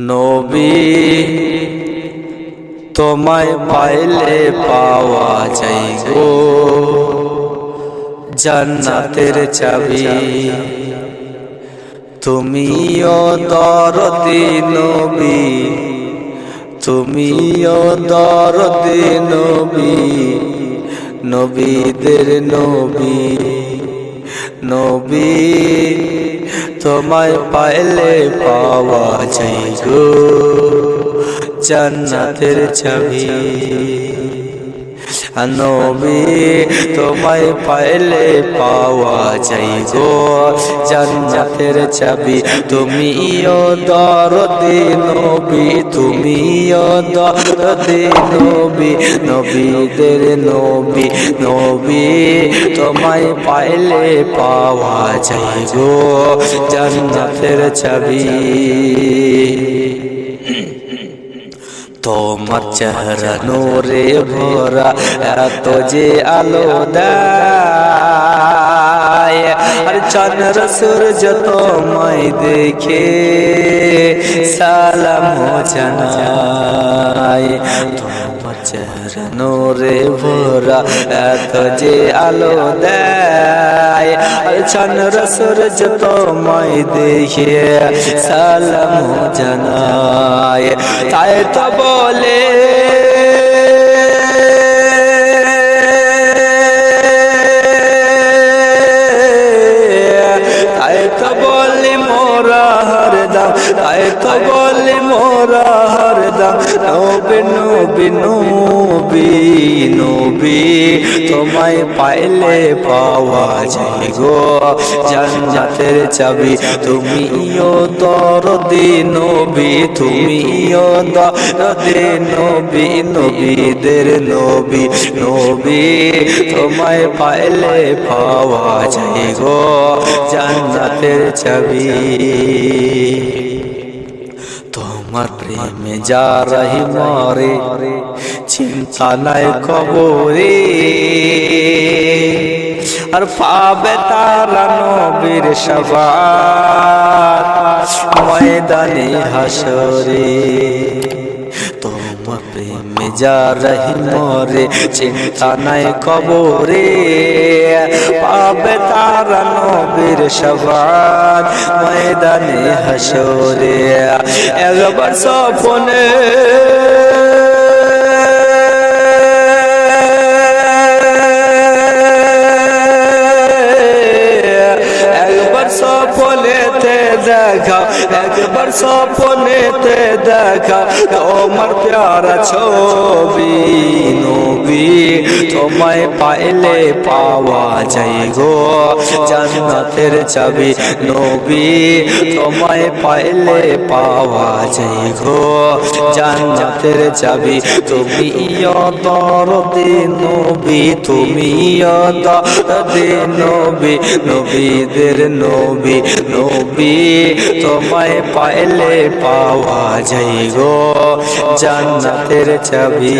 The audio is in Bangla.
নবী, তোমায় পাইলে পাওয়া যাই গো। জান্নাতের চাবি। তুমিও দরদি নবী, তুমিও দরদি নবী, নবীদের নবী। তোমায় পাইলে পাওয়া যাই গো। জান্নাতের ছবি। নবী, তোমায় পাইলে পাওয়া যাই গো। জান্নাতের চাবি তুমিও দরদি নবী, তুমিও দরদি নবী, নবীদের নবী নবী তোমায় পাইলে পাওয়া যাই গো। জান্নাতের চাবি তোমার চেহারা নোরে ভরা, এত যে আলো দেয়। আর চন্দ্র সূর্য তোমায় দেখে সালাম জানায়। তোমার চেহারা, নোরে ভোরা এত যে আলো দেয়। চন্দ্র সূর্য তোমায় দেখে সালাম জানায়। তাই তো বলে বলি মোরা হরদম নবী নবী নবী নবী। তোমায় পাইলে পাওয়া যায় গো। জান্নাতের চাবি তুমিও দরদি নবী, তুমিও দরদি নবী, নবীদের নবী নবী। তোমায় পাইলে পাওয়া যায় গো। জান্নাতের চাবি। তোমার প্রেমে যা রহি মরে, চিন্তা নাই কবরে আর পাবে তারা নবীর সবার ময়দানে হাসরে প্রেমে যা রহি মরে চিন্তা নাই কবরে। পাবে তারা নবীর সবার ময়দানে হাসরে একবার সপনে দেখা, একবার সপনেতে দেখা তোমার প্যারা ছবি নবী, তোমায় পাইলে পাওয়া যায় গো, জান্নাতের চাবি নবী, তোমায় পাইলে পাওয়া যায় গো, জান্নাতের চাবি তুমি দরদে নবী, তুমি দরদে নবী, নবীদের নবী নবী তোমায় পাইলে পাওয়া যায় গো জান্নাতের চাবি।